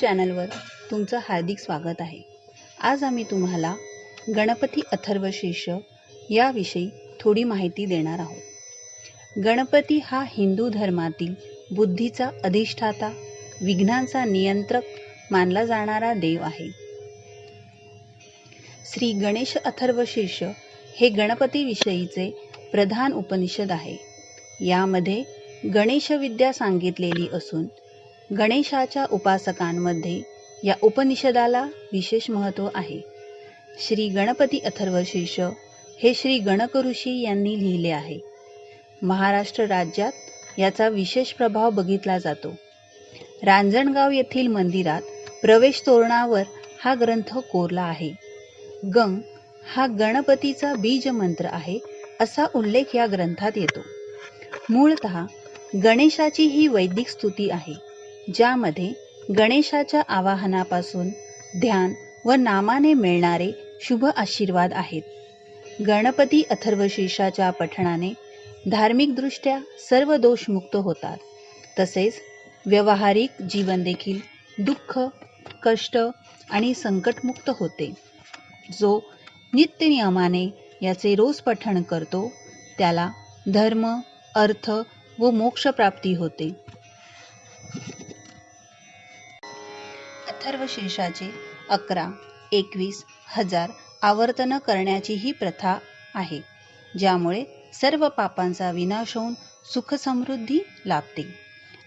चॅनलवर तुमचं हार्दिक स्वागत आहे. आज आम्ही तुम्हाला गणपती अथर्वशीर्ष याविषयी थोडी माहिती देणार आहोत. गणपती हा हिंदू धर्मातील बुद्धीचा अधिष्ठाता विघ्नांचा नियंत्रक मानला जाणारा देव आहे. श्री गणेश अथर्वशीर्ष हे गणपतीविषयीचे प्रधान उपनिषद आहे. यामध्ये गणेश विद्या सांगितलेली असून गणेशाच्या उपासकांमध्ये या उपनिषदाला विशेष महत्त्व आहे. श्री गणपती अथर्वशीर्ष हे श्री गणकऋषी यांनी लिहिले आहे. महाराष्ट्र राज्यात याचा विशेष प्रभाव बघितला जातो. रांजणगाव येथील मंदिरात प्रवेश तोरणावर हा ग्रंथ कोरला आहे. गंग हा गणपतीचा बीज मंत्र आहे असा उल्लेख या ग्रंथात येतो. मूळतः गणेशाची ही वैदिक स्तुती आहे. ज्यामध्ये गणेशाच्या आवाहनापासून ध्यान व नामाने मिळणारे शुभ आशीर्वाद आहेत. गणपती अथर्वशीर्षाच्या पठणाने धार्मिकदृष्ट्या सर्व दोषमुक्त होतात. तसेच व्यवहारिक जीवन देखील दुःख कष्ट आणि संकटमुक्त होते. जो नित्यनियमाने याचे रोज पठण करतो त्याला धर्म अर्थ व मोक्षप्राप्ती होते. अथर्वशीर्षाचे अकरा एकवीस हजार आवर्तन करण्याची ही प्रथा आहे ज्यामुळे सर्व पापांचा विनाश होऊन सुखसमृद्धी लाभते.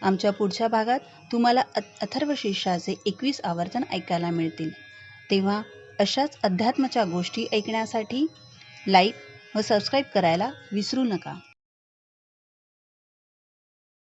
आमच्या पुढच्या भागात तुम्हाला अथर्व अथर्वशीर्षाचे एकवीस आवर्तन ऐकायला मिळतील. तेव्हा अशाच अध्यात्माच्या गोष्टी ऐकण्यासाठी लाईक व सबस्क्राईब करायला विसरू नका.